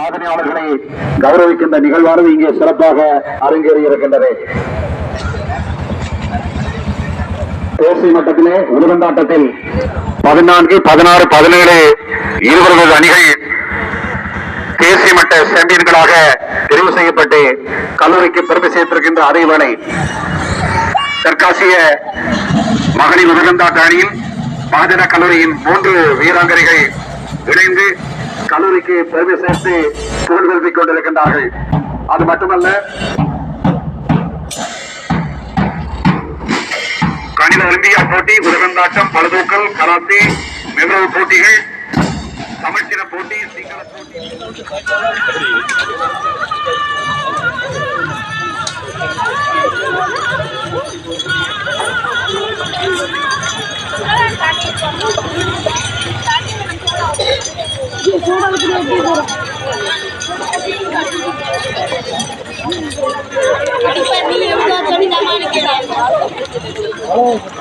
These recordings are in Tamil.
சாதனையாளர்களை கௌரவிக்கின்ற நிகழ்வானது இங்கே சிறப்பாக அரங்கேறி இருக்கின்றது. தேசிய மட்டத்திலே உருவந்தாட்டத்தில் பதினான்கு பதினாறு பதினேழு இருபது அணிகள் தேசிய மட்ட சாம்பியன்களாக தெரிவு செய்யப்பட்டு கல்லூரிக்கு பெருமை சேர்த்திருக்கின்ற அதேவேளை தெற்காசிய மகளிர் உதகந்தாட்ட அணியில் மகஜன கல்லூரியின் மூன்று வீராங்கனைகள் இணைந்து கல்லூரிக்கு பெருமை சேர்த்து புகழ் எழுதி கொண்டிருக்கின்றார்கள். அது மட்டுமல்ல கணித ஒலிம்பியா போட்டி உதகந்தாட்டம் பழுதூக்கல் கராத்தி மெதுரவு போட்டிகள் தமிழ்ச்சின போட்டி சிங்கள போட்டி. Oh.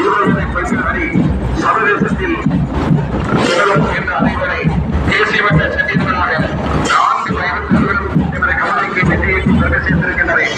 இருவருமே பயிற்சி சர்வதேசத்தில் நிகழும் நான்கு வயது கவனிக்க நிலையை